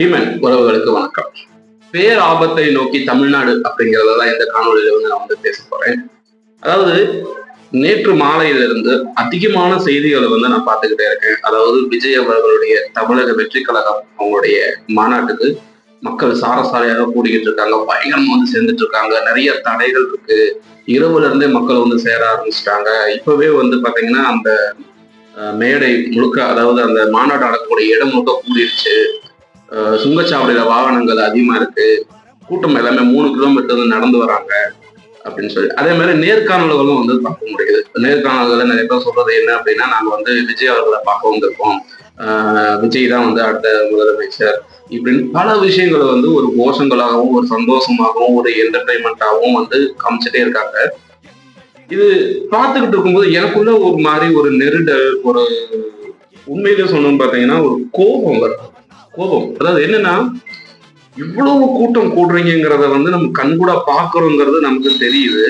He-Man உறவுகளுக்கு வணக்கம். பேர் ஆபத்தை நோக்கி தமிழ்நாடு அப்படிங்கறத தான் இந்த காணொலியில வந்து நான் வந்து பேச போறேன். அதாவது நேற்று மாலையிலிருந்து அதிகமான செய்திகளை வந்து நான் பார்த்துக்கிட்டே இருக்கேன். அதாவது விஜய் அவர்களுடைய தமிழக வெற்றி கழகம் அவங்களுடைய மாநாட்டுக்கு மக்கள் சாரசாரையாக கூடிக்கிட்டு இருக்காங்க. பயங்கரமா வந்து சேர்ந்துட்டு இருக்காங்க. நிறைய தடைகள் இருக்கு. இரவுல இருந்தே மக்கள் வந்து சேர ஆரம்பிச்சிட்டாங்க. இப்பவே வந்து பாத்தீங்கன்னா அந்த மேடை முழுக்க அதாவது அந்த மாநாடு நடக்கக்கூடிய இடம் முழுக்க கூடிருச்சு. சுங்கச்சாவடியில வாகனங்கள் அதிகமா இருக்கு. கூட்டம் எல்லாமே மூணு கிலோமீட்டர் வந்து நடந்து வராங்க அப்படின்னு சொல்லி. அதே மாதிரி நேர்காணல்களும் வந்து பார்க்க முடியுது. நேர்காணல்களை நிறைய பேர் சொல்றது என்ன அப்படின்னா நாங்க வந்து விஜய் அவர்களை பார்க்க வந்திருக்கோம் ஆஹ் விஜய் தான் வந்து அடுத்த முதலமைச்சர் இப்படின்னு பல விஷயங்களை வந்து ஒரு கோஷங்களாகவும் ஒரு சந்தோஷமாகவும் ஒரு என்டர்டைன்மெண்ட்டாகவும் வந்து காமிச்சிட்டே இருக்காங்க. இது பார்த்துக்கிட்டு இருக்கும்போது எனக்குள்ள ஒரு மாதிரி ஒரு நெருடல் ஒரு உண்மையிலே சொன்னோம்னு பார்த்தீங்கன்னா ஒரு கோபம் வரும் கோபம் அதாவது என்னன்னா இவ்வளவு கூட்டம் கூடுறீங்கிறத வந்து நம்ம கண்கூட பாக்குறோங்கிறது நமக்கு தெரியுது.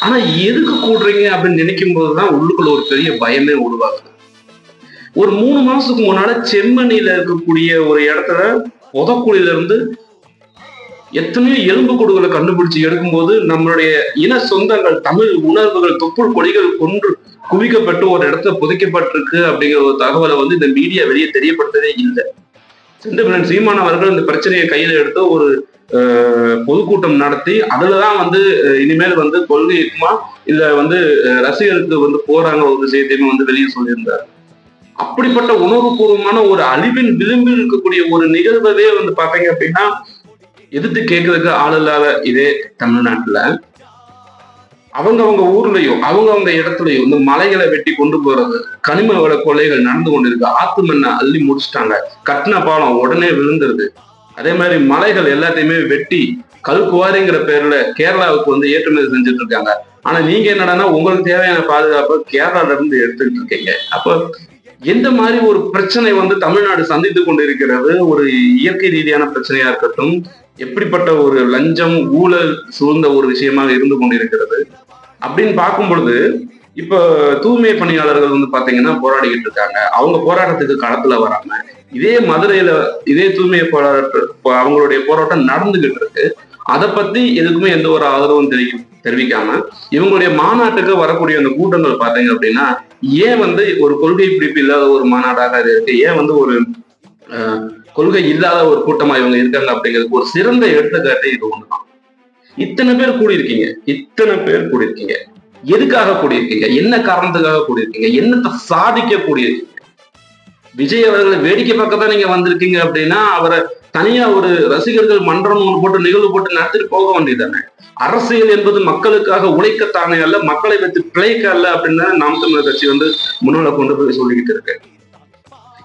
ஆனா எதுக்கு கூடுறீங்க அப்படின்னு நினைக்கும் போதுதான் உள்ளுக்குள்ள ஒரு பெரிய பயமே உருவாகுது. ஒரு மூணு மாசத்துக்கு முன்னால செம்மணியில இருக்கக்கூடிய ஒரு இடத்துல புதக்குழியில இருந்து எத்தனையோ எலும்பு கொடுகளை கண்டுபிடிச்சு எடுக்கும்போது நம்மளுடைய இன சொந்தங்கள் தமிழ் உணர்வுகள் தொப்புள் கொடிகள் கொன்று குவிக்கப்பட்டு ஒரு இடத்துல புதைக்கப்பட்டிருக்கு அப்படிங்கிற ஒரு தகவலை வந்து இந்த மீடியா வெளியே தெரியப்படுத்ததே இல்லை. செந்தமிழன் சீமான் அவர்கள் இந்த பிரச்சனையை கையில எடுத்து ஒரு பொதுக்கூட்டம் நடத்தி அதுலதான் வந்து இனிமேல் வந்து கொள்கை இல்ல வந்து அஹ், வந்து போறாங்க ஒரு விஷயத்தையுமே வந்து வெளியே சொல்லியிருந்தார். அப்படிப்பட்ட உணர்வுபூர்வமான ஒரு அழிவின் விளிம்பில் இருக்கக்கூடிய ஒரு நிகழ்வதே வந்து பாத்தீங்க அப்படின்னா எதிர்த்து கேட்கறதுக்கு ஆள் இல்லாத இதே தமிழ்நாட்டுல. அவங்கவங்க ஊர்லயோ ஊர்லயும் இடத்துலயோ இடத்துலயும் இந்த மலைகளை வெட்டி கொண்டு போறது கனிம வள கொலைகள் நடந்து கொண்டிருக்கு. ஆத்து மண்ணை அள்ளி முடிச்சிட்டாங்க. கட்டின பாலம் உடனே விழுந்துருது. அதே மாதிரி மலைகள் எல்லாத்தையுமே வெட்டி கல்குவாரிங்கிற பேர்ல கேரளாவுக்கு வந்து ஏற்றுமதி செஞ்சுட்டு இருக்காங்க ஆனா நீங்க என்னடான்னா உங்களுக்கு தேவையான பாதுகாப்பு கேரளால இருந்து எடுத்துக்கிட்டு இருக்கீங்க அப்ப எந்த மாதிரி ஒரு பிரச்சனை வந்து தமிழ்நாடு சந்தித்து கொண்டிருக்கிறது? ஒரு இயற்கை ரீதியான பிரச்சனையா இருக்கட்டும் எப்படிப்பட்ட ஒரு லஞ்சம் ஊழல் சூழ்ந்த ஒரு விஷயமாக இருந்து கொண்டிருக்கிறது? அப்படின்னு பார்க்கும் பொழுது இப்ப தூய்மை பணியாளர்கள் வந்து பாத்தீங்கன்னா போராடிக்கிட்டு இருக்காங்க. அவங்க போராட்டத்துக்கு களத்துல வராம இதே மதுரையில இதே தூய்மை போராட்ட அவங்களுடைய போராட்டம் நடந்துகிட்டு இருக்கு. அதை பத்தி எதுக்குமே எந்த ஒரு ஆதரவும் தெரிவிக்க தெரிவிக்காம இவங்களுடைய மாநாட்டுக்கு வரக்கூடிய அந்த கூட்டங்கள் பாத்தீங்க அப்படின்னா ஏன் வந்து ஒரு கொள்கை பிடிப்பு இல்லாத ஒரு மாநாடாக அது இருக்கு? ஏன் வந்து ஒரு அஹ், கொள்கை இல்லாத ஒரு கூட்டமா இவங்க இருக்காங்க அப்படிங்கிறதுக்கு ஒரு சிறந்த எடுத்துக்காட்டு இது ஒண்ணுதான். இத்தனை பேர் கூடியிருக்கீங்க. இத்தனை பேர் கூடியிருக்கீங்க. எதுக்காக கூடியிருக்கீங்க? என்ன காரணத்துக்காக கூடியிருக்கீங்க? என்னத்தை சாதிக்க கூடியிருக்கீங்க விஜய் அவர்களை வேடிக்கை பக்கத்தான் தான் நீங்க வந்திருக்கீங்க அப்படின்னா அவரை தனியா ஒரு ரசிகர்கள் மன்றம் ஒன்று போட்டு நிகழ்வு போட்டு நடத்திட்டு போக வேண்டியதானே அரசியல் என்பது மக்களுக்காக உழைக்கத்தானே அல்ல மக்களை வைத்து பிழைக்க அல்ல அப்படின்னு நாம் தமிழர் கட்சி வந்து முன்னால கொண்டு போய் சொல்லிக்கிட்டு இருக்கு.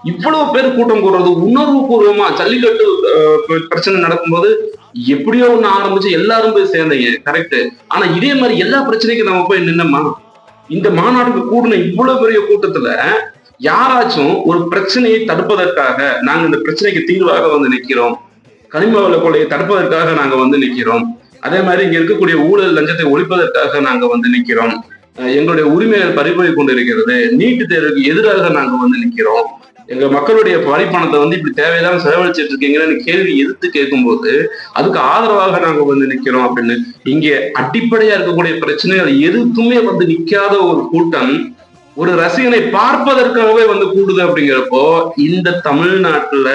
இவ்வளவு பேர் கூட்டம் கூடுறது உணர்வு பூர்வமா ஜல்லிக்கட்டு அஹ், பிரச்சனை நடக்கும்போது எப்படியோ ஒண்ணு ஆரம்பிச்சு எல்லாரும் போய் சேர்ந்தீங்க கரெக்ட் ஆனா இதே மாதிரி எல்லா பிரச்சனைக்கும் நம்ம போய் நின்னோமா? இந்த மாநாட்டுக்கு கூடின இவ்வளவு பெரிய கூட்டத்துல யாராச்சும் ஒரு பிரச்சனையை தடுப்பதற்காக நாங்க இந்த பிரச்சனைக்கு தீர்வாக வந்து நிக்கிறோம். கனிம வள கொலையை தடுப்பதற்காக நாங்க வந்து நிக்கிறோம். அதே மாதிரி இங்க இருக்கக்கூடிய ஊழல் லஞ்சத்தை ஒழிப்பதற்காக நாங்க வந்து நிக்கிறோம். அஹ் எங்களுடைய உரிமைகள் பறிபோய் கொண்டிருக்கிறது. நீட்டு தேர்வுக்கு எதிராக நாங்க வந்து நிக்கிறோம். எங்க மக்களுடைய வரிப்பணத்தை வந்து இப்படி தேவையில்லாம செலவழிச்சிட்டு இருக்கீங்கன்னு கேள்வி எதிர்த்து கேட்கும்போது அதுக்கு ஆதரவாக நாங்க வந்து நிக்கிறோம் அப்படின்னு. இங்க அடிப்படையா இருக்கக்கூடிய பிரச்சனைகள் எதுக்குமே வந்து நிக்காத ஒரு கூட்டம் ஒரு ரசிகனை பார்ப்பதற்காகவே வந்து கூடுது அப்படிங்கிறப்போ இந்த தமிழ்நாட்டுல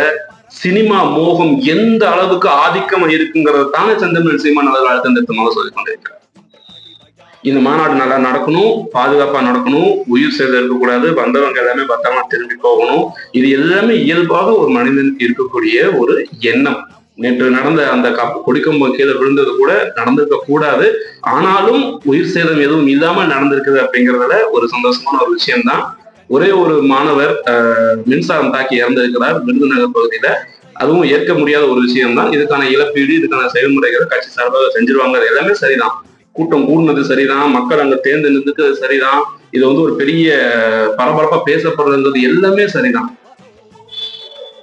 சினிமா மோகம் எந்த அளவுக்கு ஆதிக்கம் இருக்குங்கிறத தானே செந்தமிழ் சீமான் அவர்கள் அழுத்தம் திருத்தமாக சொல்லிக் கொண்டிருக்கிறார். இந்த மாநாடு நல்லா நடக்கணும் பாதுகாப்பா நடக்கணும் உயிர் சேதம் இருக்கக்கூடாது வந்தவங்க எல்லாமே பத்திரமா திரும்பி போகணும். இது எல்லாமே இயல்பாக ஒரு மனிதனுக்கு இருக்கக்கூடிய ஒரு எண்ணம். நேற்று நடந்த அந்த கப் கொடிக்கம்பம் கீழே விழுந்தது கூட நடந்திருக்க கூடாது. ஆனாலும் உயிர் சேதம் எதுவும் இல்லாம நடந்திருக்குது அப்படிங்கறதுல ஒரு சந்தோஷமான ஒரு விஷயம்தான். ஒரே ஒரு மாணவர் மின்சாரம் தாக்கி இறந்திருக்கிறார் விருதுநகர் பகுதியில. அதுவும் ஏற்க முடியாத ஒரு விஷயம்தான். இதுக்கான இழப்பீடு இதுக்கான செயல்முறைகளை கட்சி சார்பாக செஞ்சிருவாங்க. அது எல்லாமே சரிதான். கூட்டம் கூடினது சரிதான் மக்கள் அங்க தேர்ந்து நின்றுக்கிறது சரிதான் இது வந்து ஒரு பெரிய பரபரப்பா பேசப்படுறது எல்லாமே சரிதான்.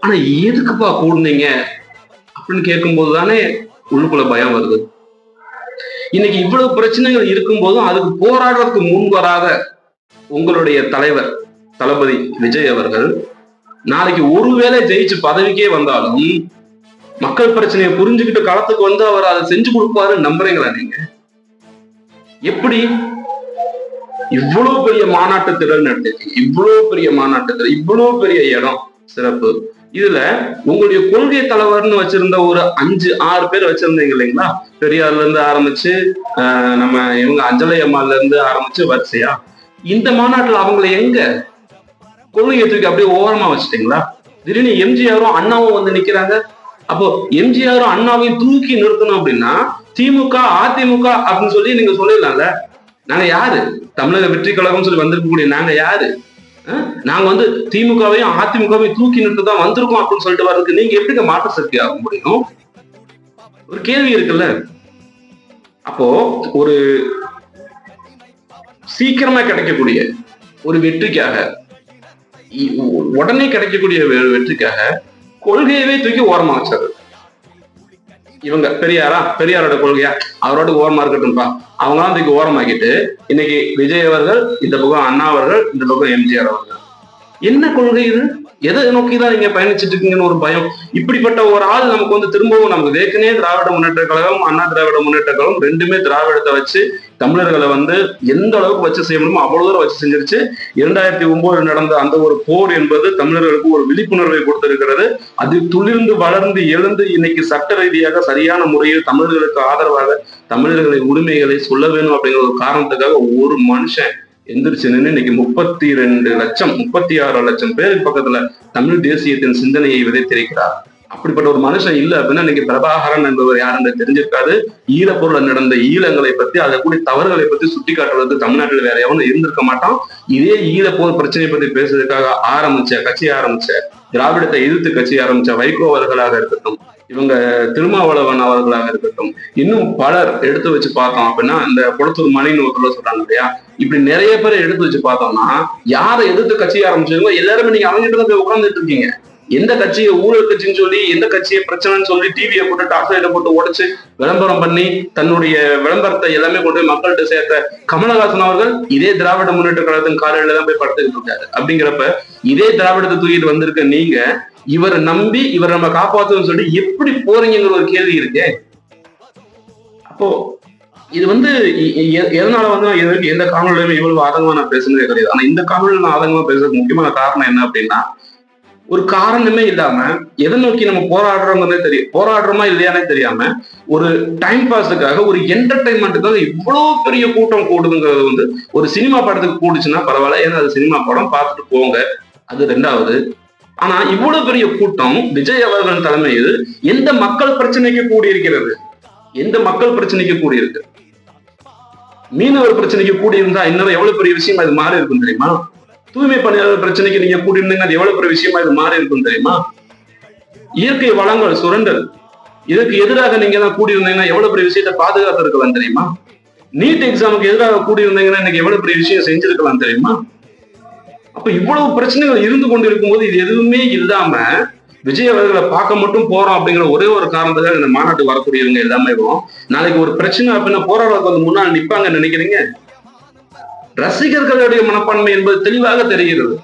ஆனா எதுக்குப்பா கூடுனீங்க? அப்படின்னு கேட்கும்போது தானே உள்ளுக்குள்ள பயம் வருது. இன்னைக்கு இவ்வளவு பிரச்சனைகள் இருக்கும்போதும் அதுக்கு போராடுறதுக்கு முன் வராத உங்களுடைய தலைவர் தளபதி விஜய் அவர்கள் நாளைக்கு ஒருவேளை ஜெயிச்சு பதவிக்கே வந்தாலும் மக்கள் பிரச்சனையை புரிஞ்சுக்கிட்டு களத்துக்கு வந்து அவர் அதை செஞ்சு கொடுப்பாருன்னு நம்புறீங்களா நீங்க? எப்படி? இவ்வளவு பெரிய மாநாட்டு திடல் நடத்திருக்கீங்க இவ்வளவு பெரிய மாநாட்டு திடல் இவ்வளவு பெரிய இடம் சிறப்பு. இதுல உங்களுடைய கொள்கை தலைவர்னு வச்சிருந்த ஒரு அஞ்சு ஆறு பேர் வச்சிருந்தீங்க இல்லைங்களா? பெரியார்ல இருந்து ஆரம்பிச்சு ஆஹ் நம்ம இவங்க அஞ்சலை அம்மால இருந்து ஆரம்பிச்சு வரிசையா? இந்த மாநாட்டுல அவங்களை எங்க கொள்கையை தூக்கி அப்படியே ஓரமா வச்சுட்டீங்களா? திடீர்னு எம்ஜிஆரும் அண்ணாவும் வந்து நிக்கிறாங்க. அப்போ எம்ஜிஆரும் அண்ணாவையும் தூக்கி நிறுத்தணும் அப்படின்னா திமுக அதிமுக அப்படின்னு சொல்லி நீங்க சொல்லிடலாம்ல. நாங்க யாரு? தமிழக வெற்றி கழகம் சொல்லி வந்திருக்கக்கூடிய நாங்க யாரு? நாங்க வந்து திமுகவையும் அதிமுகவையும் தூக்கி நின்று தான் வந்திருக்கோம் அப்படின்னு சொல்லிட்டு வர்றதுக்கு நீங்க எப்படிங்க மாற்ற சக்தி ஆக முடியும்? ஒரு கேள்வி இருக்குல்ல. அப்போ ஒரு சீக்கிரமா கிடைக்கக்கூடிய ஒரு வெற்றிக்காக உடனே கிடைக்கக்கூடிய வெ- வெற்றிக்காக கொள்கையவே தூக்கி ஓரமா வச்சாரு இவங்க பெரியாரா? பெரியாரோட கொள்கையா? அவரோட ஓரமா இருக்கட்டும்பா அவங்களாம் தூக்கி ஓரமாக்கிட்டு இன்னைக்கு விஜய் அவர்கள் இந்த பக்கம் அண்ணா அவர்கள் இந்த பக்கம் எம்ஜிஆர் அவர்கள். என்ன கொள்கை இது? எதை நோக்கி தான் நீங்க பயணிச்சுட்டு இருக்கீங்கன்னு ஒரு பயம். இப்படிப்பட்ட ஒரு ஆள் நமக்கு வந்து திரும்பவும் நமக்கு ஏற்கனவே திராவிட முன்னேற்ற கழகம் அண்ணா திராவிட முன்னேற்ற கழகம் ரெண்டுமே திராவிடத்தை வச்சு தமிழர்களை வந்து எந்த அளவுக்கு வச்சு செய்ய முடியுமோ அவ்வளவு தூரம் வச்சு செஞ்சிருச்சு. இரண்டாயிரத்தி ஒன்பது நடந்த அந்த ஒரு போர் என்பது தமிழர்களுக்கு ஒரு விழிப்புணர்வை கொடுத்திருக்கிறது. அது துளிர்ந்து வளர்ந்து எழுந்து இன்னைக்கு சட்ட ரீதியாக சரியான முறையில் தமிழர்களுக்கு ஆதரவாக தமிழர்களின் உரிமைகளை சொல்ல வேணும் அப்படிங்கிற ஒரு காரணத்துக்காக ஒரு மனுஷன் எந்திரிச்சு நின்று இன்னைக்கு முப்பத்தி ரெண்டு லட்சம் முப்பத்தி ஆறு லட்சம் பேருக்கு பக்கத்துல தமிழ் தேசியத்தின் சிந்தனையை விதைத்திருக்கிறார். அப்படிப்பட்ட ஒரு மனுஷன் இல்ல அப்படின்னா இன்னைக்கு பிரபாகரன் என்பவர் யாருன்னு தெரிஞ்சிருக்காது. ஈழப்பொருள நடந்த ஈழங்களை பத்தி அதை கூடிய தவறுகளை பத்தி சுட்டி காட்டுறதுக்கு தமிழ்நாட்டில் வேற எவனும் இருந்திருக்க மாட்டான். இதே ஈழப்போர் பிரச்சனை பத்தி பேசுறதுக்காக ஆரம்பிச்ச கட்சி ஆரம்பிச்ச திராவிடத்தை எதிர்த்து கட்சி ஆரம்பிச்ச வைகோ அவர்களாக இருக்கட்டும் இவங்க திருமாவளவன் அவர்களாக இருக்கட்டும் இன்னும் பலர் எடுத்து வச்சு பார்த்தோம் அப்படின்னா இந்த குளத்தூர் மணின்னு ஒருத்தர் சொல்றாங்க இல்லையா? இப்படி நிறைய பேரை எடுத்து வச்சு பார்த்தோம்னா யாரை எதிர்த்து கட்சி ஆரம்பிச்சவங்க எல்லாருமே நீங்க அவங்ககிட்ட தான் போய் உட்கார்ந்துட்டு இருக்கீங்க. எந்த கட்சியை ஊழல் கட்சின்னு சொல்லி எந்த கட்சியை பிரச்சனைன்னு சொல்லி டிவியை போட்டு டாப் போட்டு உடைச்சு விளம்பரம் பண்ணி தன்னுடைய விளம்பரத்தை எல்லாமே கொண்டு போய் மக்கள்கிட்ட சேர்த்த கமலஹாசன் அவர்கள் இதே திராவிட முன்னேற்ற கழகத்தின் காலையில தான் போய் படுத்துக்கிட்டு இருக்காரு அப்படிங்கிறப்ப இதே திராவிடத்தை தூக்கிட்டு வந்திருக்க நீங்க இவரை நம்பி இவரை நம்ம காப்பாத்தணும்னு சொல்லி எப்படி போறீங்கிற ஒரு கேள்வி இருக்கே. அப்போ இது வந்து எ- எதனால வந்து நான் எந்த காணொலியுமே இவ்வளவு ஆதங்கமா நான் பேசுனதே கிடையாது. ஆனா இந்த காணொலியில நான் ஆதங்கமா பேசுறதுக்கு முக்கியமான காரணம் என்ன அப்படின்னா ஒரு காரணமே இல்லாம எதை நோக்கி நம்ம போராடுறோங்கிறதே தெரியும் போராடுறோமா இல்லையானே தெரியாம ஒரு டைம் பாஸுக்காக ஒரு என்டர்டைன்மெண்ட்டுக்காக இவ்வளவு பெரிய கூட்டம் கூடுதுங்கிறது வந்து ஒரு சினிமா படத்துக்கு கூடுச்சுன்னா பரவாயில்ல. ஏன்னா அது சினிமா படம் பார்த்துட்டு போங்க. அது ரெண்டாவது. ஆனா இவ்வளவு பெரிய கூட்டம் விஜய் அவர்கள் தலைமையில் எந்த மக்கள் பிரச்சனைக்கு கூடியிருக்கிறது? எந்த மக்கள் பிரச்சனைக்கு கூடியிருக்கு? மீனவர் பிரச்சனைக்கு கூடியிருந்தா இன்னும் எவ்வளவு பெரிய விஷயமா அது மாறி இருக்கும் தெரியுமா? தூய்மை பணியாளர் பிரச்சனைக்கு நீங்க கூட்டிருந்தீங்க அது எவ்வளவு பெரிய விஷயமா இது மாறி இருக்கும் தெரியுமா? இயற்கை வளங்கள் சுரண்டல். இதுக்கு எதிராக நீங்க தான் கூடியிருந்தீங்கன்னா எவ்வளவு பெரிய விஷயத்தை பாதுகாத்து இருக்கலாம் தெரியுமா? நீட் எக்ஸாமுக்கு எதிராக கூடியிருந்தீங்கன்னா இன்னைக்கு எவ்வளவு பெரிய விஷயம் செஞ்சிருக்கலாம் தெரியுமா? அப்ப இவ்வளவு பிரச்சனைகள் இருந்து கொண்டு இருக்கும்போது இது எதுவுமே இல்லாம விஜய் அவர்களை பார்க்க மட்டும் போறோம் அப்படிங்கிற ஒரே ஒரு காரணத்துக்காக இந்த மாநாட்டுக்கு வரக்கூடியவங்க எல்லாமே வரும் நாளைக்கு ஒரு பிரச்சனை அப்படின்னா போராடுறதுக்கு வந்து முன்னால் நிப்பாங்கன்னு நினைக்கிறீங்க? ரசிகர்களுடைய மனப்பான்மை என்பது தெளிவாக தெரிகிறது.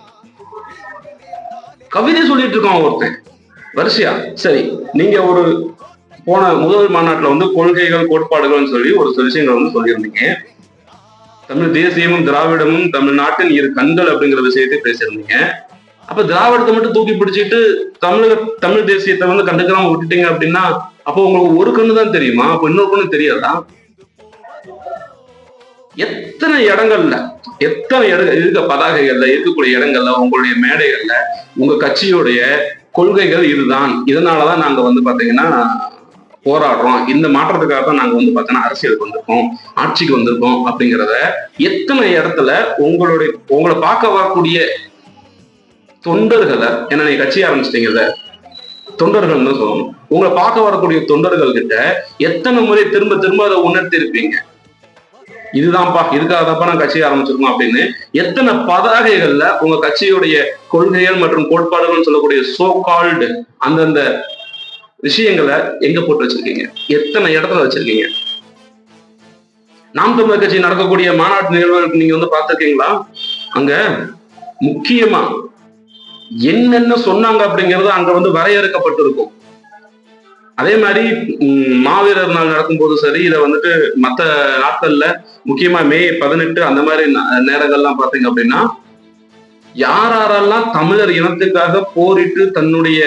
கவிதை சொல்லிட்டு இருக்கான் ஒருத்தன். வரிசையா? சரி நீங்க ஒரு போன முதல் மாநாட்டுல வந்து கொள்கைகள் கோட்பாடுகள்னு சொல்லி ஒரு சில விஷயங்கள் வந்து சொல்லியிருந்தீங்க. தமிழ் தேசியமும் திராவிடமும் தமிழ்நாட்டின் இரு கண்கள் அப்படிங்கிற விஷயத்தை பேசியிருந்தீங்க. அப்ப திராவிடத்தை மட்டும் தூக்கி பிடிச்சிட்டு தமிழக தமிழ் தேசியத்தை வந்து கண்டுக்காம விட்டுட்டீங்க அப்படின்னா அப்போ உங்களுக்கு ஒரு கண்ணு தான் தெரியுமா? அப்போ இன்னொரு கண்ணு தெரியாதா? எத்தனை இடங்கள்ல எத்தனை இட இருக்க பதாகைகள்ல இருக்கக்கூடிய இடங்கள்ல உங்களுடைய மேடைகள்ல உங்க கட்சியுடைய கொள்கைகள் இதுதான். இதனாலதான் நாங்க வந்து பாத்தீங்கன்னா போராடுறோம். இந்த மாற்றத்துக்காக தான் நாங்க வந்து பாத்தீங்கன்னா அரசியலுக்கு வந்திருக்கோம். ஆட்சிக்கு வந்திருக்கோம் அப்படிங்கிறத எத்தனை இடத்துல உங்களுடைய உங்களை பார்க்க வரக்கூடிய தொண்டர்களை என்ன நீங்க கட்சி ஆரம்பிச்சிட்டீங்கல்ல தொண்டர்கள் தான் சொல்லணும். உங்களை பார்க்க வரக்கூடிய தொண்டர்கள் கிட்ட எத்தனை முறை திரும்ப திரும்ப அதை உணர்த்தி இருப்பீங்க இதுதான்ப்பா இதுக்காக தான்ப்பா நான் கட்சியை ஆரம்பிச்சிருக்கோம் அப்படின்னு எத்தனை பதாகைகள்ல உங்க கட்சியுடைய கொள்கைகள் மற்றும் கோட்பாடுகள் சொல்லக்கூடிய சோ கால்டு அந்தந்த விஷயங்களை எங்க போட்டு வச்சிருக்கீங்க? எத்தனை இடத்துல வச்சிருக்கீங்க? நாம் தமிழர் கட்சி நடக்கக்கூடிய மாநாட்டு நிகழ்வுகளுக்கு நீங்க வந்து பார்த்திருக்கீங்களா? அங்க முக்கியமா என்னென்ன சொன்னாங்க அப்படிங்கிறது அங்க வந்து வரையறுக்கப்பட்டிருக்கும். அதே மாதிரி மாவீரர் நாள் நடக்கும்போது சரி இதை வந்துட்டு மற்ற நாட்கள்ல முக்கியமா மே பதினெட்டு அந்த மாதிரி ந- நேரங்கள்லாம் பார்த்தீங்க அப்படின்னா யார் யாரெல்லாம் தமிழர் இனத்துக்காக போரிட்டு தன்னுடைய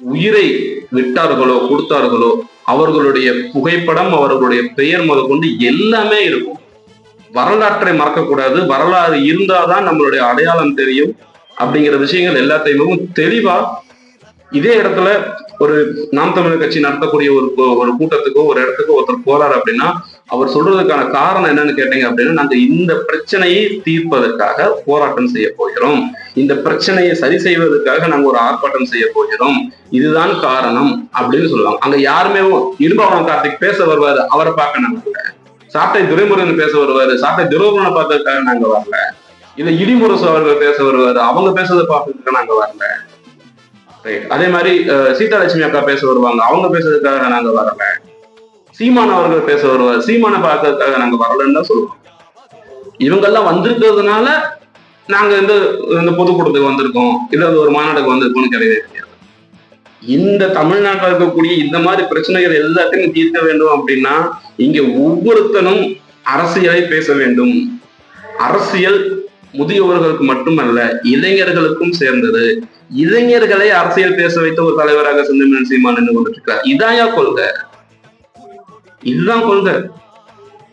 உயிரை விட்டார்களோ கொடுத்தார்களோ அவர்களுடைய புகைப்படம் அவர்களுடைய பெயர் முதற்கொண்டு எல்லாமே இருக்கும். வரலாற்றை மறக்கக்கூடாது. வரலாறு இருந்தாதான் நம்மளுடைய அடையாளம் தெரியும். அப்படிங்கிற விஷயங்கள் எல்லாத்தையுமே தெளிவா இதே இடத்துல ஒரு நாம் தமிழர் கட்சி நடத்தக்கூடிய ஒரு ஒரு கூட்டத்துக்கோ ஒரு இடத்துக்கோ ஒருத்தர் போறாரு அப்படின்னா அவர் சொல்றதுக்கான காரணம் என்னன்னு கேட்டீங்க அப்படின்னா நாங்க இந்த பிரச்சனையை தீர்ப்பதற்காக போராட்டம் செய்ய போகிறோம். இந்த பிரச்சனையை சரி செய்வதற்காக நாங்க ஒரு ஆர்ப்பாட்டம் செய்ய போகிறோம். இதுதான் காரணம் அப்படின்னு சொல்லுவாங்க அங்க யாருமே இருபாவனம் கார்த்திக் பேச வருவாரு அவரை பார்க்க நாங்க வரல சாட்டை துரைமுருகன் பேச வருவாரு சாட்டை துரோகனை பார்த்ததுக்காக நாங்க வரல. இல்ல இடிமுரசு அவர்கள் பேச வருவாரு அவங்க பேசுறதை பார்க்கறதுக்காக நாங்க வரல. ரைட் அதே மாதிரி அஹ், சீதாலட்சுமி அக்கா பேச வருவாங்க. அவங்க பேசுறதுக்காக நாங்க வரல. சீமான் அவர்கள் பேச வருவார். சீமானை பார்க்கறதுக்காக நாங்க வரலன்னு தான் சொல்லுவோம். இவங்கெல்லாம் வந்திருக்கிறதுனால நாங்க இந்த இந்த பொதுக்கூட்டத்துக்கு வந்திருக்கோம். இல்ல ஒரு மாநாடுக்கு வந்திருக்கோம்னு கிடையவே தெரியாது. இந்த தமிழ்நாட்டில் இருக்கக்கூடிய இந்த மாதிரி பிரச்சனைகள் எல்லாத்தையும் தீர்க்க வேண்டும் அப்படின்னா இங்க ஒவ்வொருத்தனும் அரசியலை பேச வேண்டும். அரசியல் முதியவர்களுக்கு மட்டுமல்ல இளைஞர்களுக்கும் சேர்ந்தது. இளைஞர்களை அரசியல் பேச வைத்த ஒரு தலைவராக செந்தமிழன் சீமான் நின்று கொண்டிருக்கிறார். இதாயா கொள்கை? இதுதான் கொள்கை.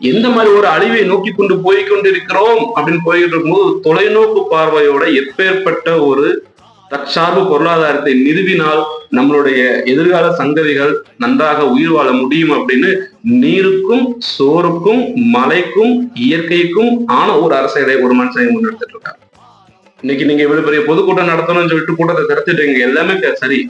எந்த மாதிரி ஒரு அழிவை நோக்கி கொண்டு போய் கொண்டிருக்கிறோம் அப்படின்னு போய்கிட்டு இருக்கும்போது தொலைநோக்கு பார்வையோட எப்பேற்பட்ட ஒரு தற்சார்பு பொருளாதாரத்தை நிறுவினால் நம்மளுடைய எதிர்கால சங்கதிகள் நன்றாக உயிர் வாழ முடியும் அப்படின்னு நீருக்கும் சோறுக்கும் மலைக்கும் இயற்கைக்கும் ஆன ஒரு அரசியலை ஒரு மனுஷன் முன்னெடுத்துட்டு இருக்காரு. இன்னைக்கு நீங்க இவ்வளவு பெரிய பொதுக்கூட்டம் நடத்தணும்னு சொல்லிட்டு கூட்டத்தை திறத்துட்டீங்க எல்லாமே சரி.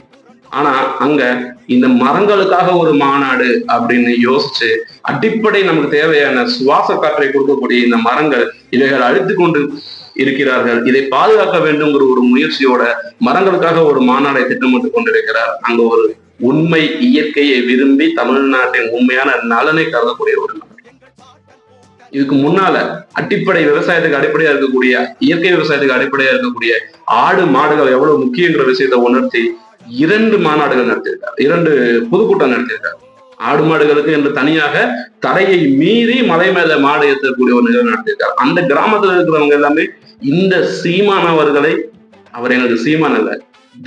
ஆனா அங்க இந்த மரங்களுக்காக ஒரு மாநாடு அப்படின்னு யோசிச்சு அடிப்படை நமக்கு தேவையான சுவாச காற்றை கொடுக்கக்கூடிய இந்த மரங்கள் இவைகள் அழித்து கொண்டு இருக்கிறார்கள். இதை பாதுகாக்க வேண்டும்ங்கிற ஒரு முயற்சியோட மரங்களுக்காக ஒரு மாநாடை திட்டமிட்டு கொண்டிருக்கிறார். அங்க ஒரு உண்மை இயற்கையை விரும்பி தமிழ்நாட்டின் உண்மையான நலனை கருதக்கூடிய ஒரு இதுக்கு முன்னால அடிப்படை விவசாயத்துக்கு அடிப்படையா இருக்கக்கூடிய இயற்கை விவசாயத்துக்கு அடிப்படையா இருக்கக்கூடிய ஆடு மாடுகள் எவ்வளவு முக்கியங்கிற விஷயத்தை உணர்த்தி இரண்டு மாநாடுகள் நடத்தியிருக்காரு. இரண்டு பொதுக்கூட்டம் நடத்தியிருக்காரு. ஆடு மாடுகளுக்கு என்று தனியாக தடையை மீறி மலை மேல மாடு ஏற்றக்கூடிய ஒரு நிகழ்வு நடத்தியிருக்கார். அந்த கிராமத்துல இருக்கிறவங்க எல்லாமே இந்த சீமான் அவர்களை அவர் எங்களுக்கு சீமான் அல்ல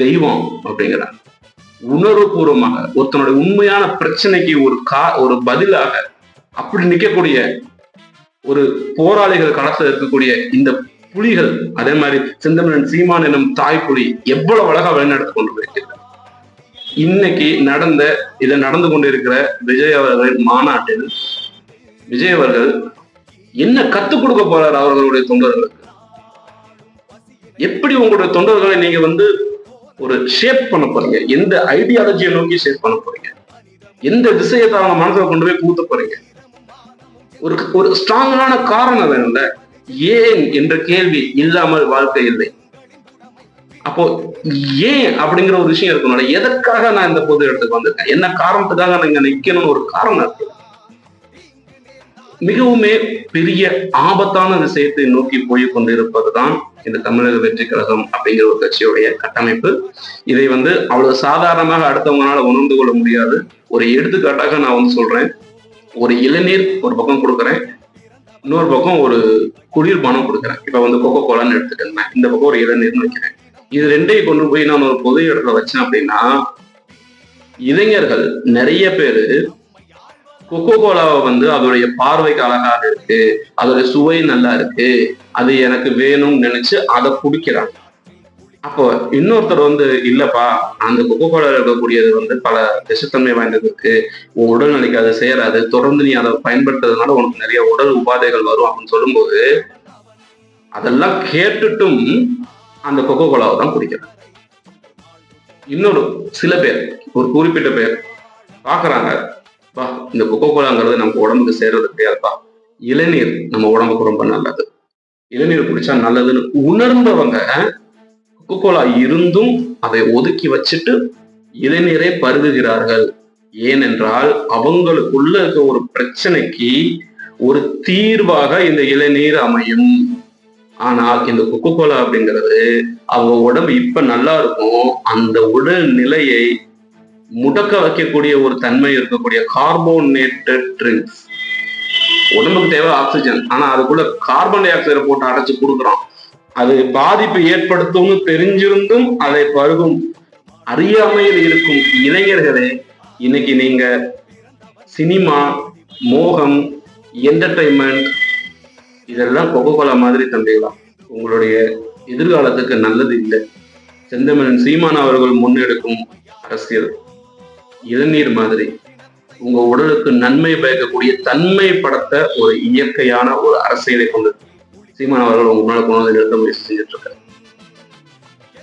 தெய்வம் அப்படிங்கிறார். உணர்வுபூர்வமாக ஒருத்தனுடைய உண்மையான பிரச்சனைக்கு ஒரு கா ஒரு பதிலாக அப்படி நிக்கக்கூடிய ஒரு போராளிகள் களத்தில் இருக்கக்கூடிய இந்த புலிகள் அதே மாதிரி செந்தமிழன் சீமான் எனும் தாய் புலி எவ்வளவு அழகா வழிநடத்தி கொண்டு போயிருக்கிறார். இன்னைக்கு நடந்த இதை நடந்து கொண்டிருக்கிற விஜய் அவர்கள் மாநாட்டில் விஜய் அவர்கள் என்ன கத்துக் கொடுக்க போறார் அவர்களுடைய தொண்டர்களுக்கு? எப்படி உங்களுடைய தொண்டர்களை நீங்க வந்து ஒரு ஷேப் பண்ண போறீங்க? எந்த ஐடியாலஜியை நோக்கி ஷேப் பண்ண போறீங்க? எந்த விஷயத்தை அவங்க மனசுல கொண்டு போய் கூத்த போறீங்க? ஒரு ஒரு ஸ்ட்ராங்கான காரணம் வேணும்ல? ஏன் என்ற கேள்வி இல்லாமல் வாழ்க்கை இல்லை. அப்போ ஏன் அப்படிங்கிற ஒரு விஷயம் இருக்கணும். எதற்காக நான் இந்த பொது இடத்துக்கு வந்திருக்கேன்? என்ன காரணத்துக்காக நான் இங்க நிக்கணும்னு ஒரு காரணம் இருக்கு. மிகவுமே பெரிய ஆபத்தான விஷயத்தை நோக்கி போய் கொண்டிருப்பதுதான் இந்த தமிழக வெற்றி கழகம் அப்படிங்கிற ஒரு கட்சியுடைய கட்டமைப்பு. இதை வந்து அவ்வளவு சாதாரணமாக அடுத்தவங்களால உணர்ந்து கொள்ள முடியாது. ஒரு எடுத்துக்காட்டாக நான் வந்து சொல்றேன். ஒரு இளநீர் ஒரு பக்கம் கொடுக்குறேன். இன்னொரு பக்கம் ஒரு குளிர்பானம் கொடுக்குறேன். இப்ப வந்து கொக்கோ கோலான்னு எடுத்துக்கிறேன் இந்த பக்கம் ஒரு இளநீர்னு வைக்கிறேன். இது ரெண்டையும் கொண்டு போய் நான் ஒரு பொது இடத்துல வச்சேன் அப்படின்னா இளைஞர்கள் நிறைய பேரு கொக்கோ கோலாவை வந்து அதோடைய பார்வைக்கு அழகாக இருக்கு அதோடைய சுவை நல்லா இருக்கு அது எனக்கு வேணும்னு நினைச்சு அதை குடிக்கிறாங்க. அப்போ இன்னொருத்தர் வந்து இல்லப்பா அந்த கொக்கோ கோலா இருக்கக்கூடியது வந்து பல விஷத்தன்மை வாய்ந்தது இருக்கு உன் உடல்நிலைக்கு அது சேராது தொடர்ந்து நீ அதை பயன்படுத்துறதுனால உனக்கு நிறைய உடல் உபாதைகள் வரும் அப்படின்னு சொல்லும்போது அதெல்லாம் கேட்டுட்டும் அந்த கொக்கோ கோலாவை தான் குடிக்கிறாங்க இன்னொரு சில பேர் ஒரு குறிப்பிட்ட பேர் பாக்குறாங்க பா இந்த கொக்கோ கோலாங்கிறது நமக்கு உடம்புக்கு சேர்றது கிடையாதுப்பா. இளநீர் நம்ம உடம்புக்கு ரொம்ப நல்லது. இளநீர் குடிச்சா நல்லதுன்னு உணர்ந்தவங்க கொக்கோ கோலா இருந்தும் அதை ஒதுக்கி வச்சுட்டு இளநீரை பருகுகிறார்கள். ஏனென்றால் அவங்களுக்குள்ள இருக்க ஒரு பிரச்சனைக்கு ஒரு தீர்வாக இந்த இளநீர் அமையும். ஆனால் இந்த கொக்கோ கோலா அப்படிங்கிறது அவங்க உடம்பு இப்ப நல்லா இருக்கும். அந்த உடல் நிலையை முடக்க வைக்கக்கூடிய ஒரு தன்மை இருக்கக்கூடிய கார்போனேட்டட் ட்ரிங்க்ஸ் உடம்புக்கு தேவை ஆக்சிஜன் ஆனா அதுக்குள்ள கார்பன் டை ஆக்சைடை போட்டு அடைச்சு கொடுக்குறோம். அது பாதிப்பு ஏற்படுத்தும்னு தெரிஞ்சிருந்தும் அதை பருகும். அறியாமையில் இருக்கும் இளைஞர்களே இன்னைக்கு நீங்க சினிமா மோகம் என்டர்டைன்மெண்ட் இதெல்லாம் கொக்கோகோலா மாதிரி தம்பிகளா உங்களுடைய எதிர்காலத்துக்கு நல்லது இல்லை. செந்தமிழன் சீமான் அவர்கள் முன்னெடுக்கும் அரசியல் இளநீர் மாதிரி. உங்க உடலுக்கு நன்மை பயக்கக்கூடிய தன்மை படத்த ஒரு இயற்கையான ஒரு அரசியலை கொண்டு சீமான் அவர்கள் உங்களால் கொண்டு வந்து நிறுத்த முயற்சி செஞ்சுட்டு இருக்காரு.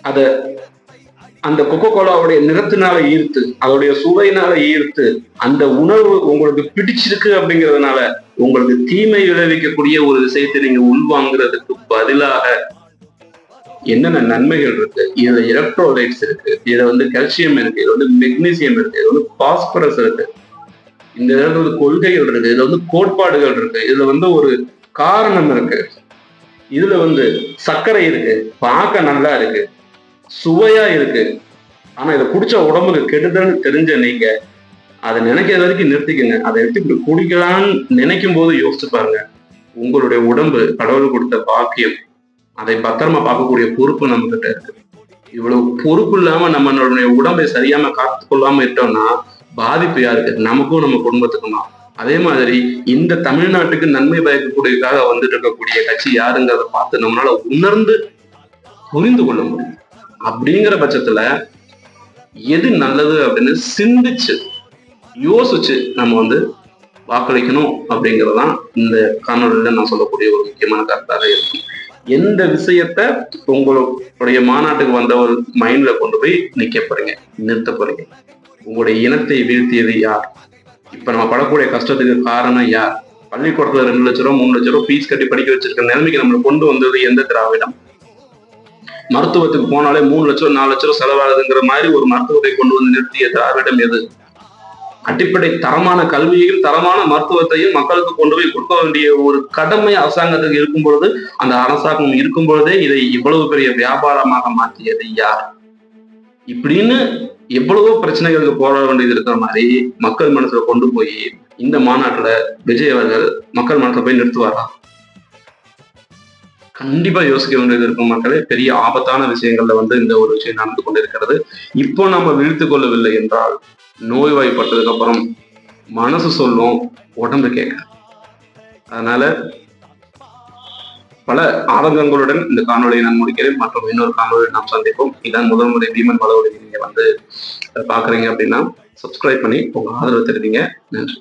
அதை அந்த கொக்கோ கோலாவுடைய நிறத்தினால ஈர்த்து அதோடைய சுவையினால ஈர்த்து அந்த உணர்வு உங்களுக்கு பிடிச்சிருக்கு அப்படிங்கிறதுனால உங்களுக்கு தீமை விளைவிக்கக்கூடிய ஒரு விஷயத்தை நீங்க உள்வாங்கிறதுக்கு பதிலாக என்னென்ன நன்மைகள் இருக்கு? இதுல எலக்ட்ரோலைட்ஸ் இருக்கு இதுல வந்து கால்சியம் இருக்கு இதுல வந்து மெக்னீசியம் இருக்கு இதுல வந்து பாஸ்பரஸ் இருக்கு. இந்த இடத்துல வந்து கொள்கைகள் இருக்கு இதுல வந்து கோட்பாடுகள் இருக்கு இதுல வந்து ஒரு காரணம் இருக்கு. இதுல வந்து சர்க்கரை இருக்கு பார்க்க நல்லா இருக்கு. சுவையா இருக்கு. ஆனா இதை குடிச்ச உடம்புக்கு கெடுதல் தெரிஞ்ச நீங்க அதை நினைக்கிற வரைக்கும் நிறுத்திக்கங்க. அதை எடுத்து இப்படி குடிக்கலாம்னு நினைக்கும் போது யோசிச்சு பாருங்க. உங்களுடைய உடம்பு கடவுள் கொடுத்த பாக்கியம் அதை பத்திரமா பார்க்கக்கூடிய பொறுப்பு நம்ம கிட்ட இருக்கு. இவ்வளவு பொறுப்பு இல்லாம நம்மளுடைய உடம்பை சரியாம காத்து கொள்ளாம விட்டோம்னா பாதிப்பு யாருக்கு? நமக்கும் நம்ம குடும்பத்துக்குமா? அதே மாதிரி இந்த தமிழ்நாட்டுக்கு நன்மை பயக்கக்கூடியதுக்காக வந்துட்டு இருக்கக்கூடிய கட்சி யாருங்கிறத பார்த்து நம்மளால உணர்ந்து புரிந்து கொள்ள முடியும். அப்படிங்கிற பட்சத்துல எது நல்லது அப்படின்னு சிந்திச்சு யோசிச்சு நம்ம வந்து வாக்களிக்கணும் அப்படிங்கறதுதான் இந்த காணொலியில நான் சொல்லக்கூடிய ஒரு முக்கியமான கருத்தாக இருக்கும் எந்த விஷயத்த உங்களுடைய மாநாட்டுக்கு வந்த ஒரு மைண்ட்ல கொண்டு போய் நிக்க போறீங்க நிறுத்த போறீங்க? உங்களுடைய இனத்தை வீழ்த்தியது யார்? இப்ப நம்ம படக்கூடிய கஷ்டத்துக்கு காரணம் யார்? பள்ளிக்கூடத்துல ரெண்டு லட்ச ரூபா மூணு லட்ச ரூபா ஃபீஸ் கட்டி படிக்க வச்சிருக்க நிலைமைக்கு நம்மளை கொண்டு வந்தது எந்த திராவிடம்? மருத்துவத்துக்கு போனாலே மூணு லட்சம் நாலு லட்சம் செலவாகுதுங்கிற மாதிரி ஒரு மருத்துவத்தை கொண்டு வந்து நிறுத்திய திராவிடம் எது? அடிப்படை தரமான கல்வியையும் தரமான மருத்துவத்தையும் மக்களுக்கு கொண்டு போய் கொடுக்க வேண்டிய ஒரு கடமை அரசாங்கத்துக்கு இருக்கும் பொழுது அந்த அரசாங்கம் இருக்கும் பொழுதே இதை இவ்வளவு பெரிய வியாபாரமாக மாற்றியது யார்? இப்படின்னு எவ்வளவோ பிரச்சனைகளுக்கு போராட வேண்டியது இருக்கிற மாதிரி மக்கள் மனசுல கொண்டு போய் இந்த மாநாட்டுல விஜய் அவர்கள் மக்கள் மனசுல போய் நிறுத்துவாராம் கண்டிப்பா யோசிக்க வேண்டியது இருக்கும் மக்களே. பெரிய ஆபத்தான விஷயங்கள்ல வந்து இந்த ஒரு விஷயம் நடந்து கொண்டிருக்கிறது. இப்போ நம்ம விழித்து கொள்ளவில்லை என்றால் நோய்வாய்ப்பட்டதுக்கு அப்புறம் மனசு சொல்லும் உடம்பு கேட்க அதனால பல ஆதங்கங்களுடன் இந்த காணொலியை நான் முடிக்கிறேன். மற்றும் இன்னொரு காணொலியை நாம் சந்திப்போம். இதான் முதல் முறை பீமன் வளவழி நீங்க வந்து பாக்குறீங்க அப்படின்னா சப்ஸ்கிரைப் பண்ணி உங்க ஆதரவு தெரிவிங்க. நன்றி.